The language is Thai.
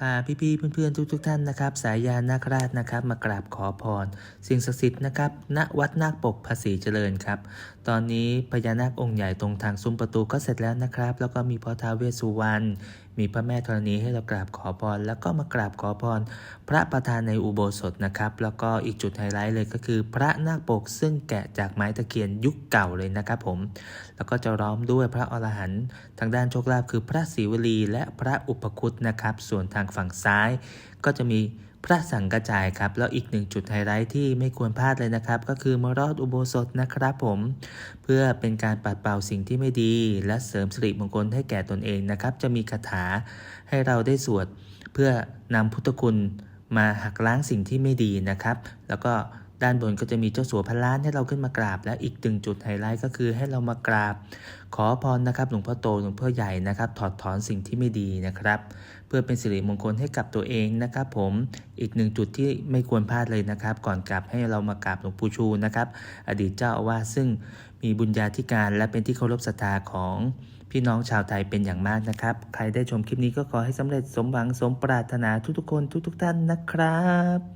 พาพี่ๆเพื่อนๆทุกๆท่านนะครับ สายยานนาคราชนะครับ มากราบขอพร สิ่งศักดิ์สิทธิ์นะครับณวัดนาคปกภาษีเจริญครับ ตอนนี้พญานาคองค์ใหญ่ตรงทางซุ้มประตูก็เสร็จแล้วนะครับ แล้วก็มีพ่อท้าเวสสุวรรณ มีพระแม่ธรณีให้เรากราบขอพร แล้วก็มากราบขอพร พระประธานในอุโบสถนะครับ แล้วก็อีกจุดไฮไลท์เลยก็คือ พระนาคปกซึ่งแกะจากไม้ตะเคียนยุคเก่าเลยนะครับผม แล้วก็จะร้อมด้วยพระอรหันต์ทางด้านโชคลาภคือพระศิวลีและพระอุปคุตนะครับ ส่วนทางฝั่งซ้ายก็จะมี พระสังกระจายครับ แล้วอีกหนึ่งจุดไฮไลท์ที่ไม่ควรพลาดเลยนะครับ ก็คือมรอดอุโบสถนะครับผม เพื่อเป็นการปัดเป่าสิ่งที่ไม่ดี และเสริมสิริมงคลให้แก่ตนเองนะครับ จะมีคาถาให้เราได้สวด เพื่อนำพุทธคุณมาหักล้างสิ่งที่ไม่ดีนะครับ แล้วก็ ด้านบนก็จะมีเจ้าสัวพันล้านให้เราขึ้นมากราบ และอีกหนึ่งจุดไฮไลท์ก็คือให้เรามากราบ ขอพรนะครับหลวงพ่อโตหลวงพ่อใหญ่นะครับ ถอดถอนสิ่งที่ไม่ดีนะครับ เพื่อเป็นสิริมงคลให้กับตัวเองนะครับผมอีกหนึ่งจุดที่ไม่ควรพลาดเลยนะครับ ก่อนกลับให้เรามากราบหลวงปู่ชูนะครับ อดีตเจ้าอาวาสซึ่งมีบุญญาธิการและเป็นที่เคารพศรัทธาของพี่น้องชาวไทยเป็นอย่างมากนะครับ ใครได้ชมคลิปนี้ก็ขอให้สำเร็จสมหวังสมปรารถนาทุกๆคนทุกๆท่านนะครับ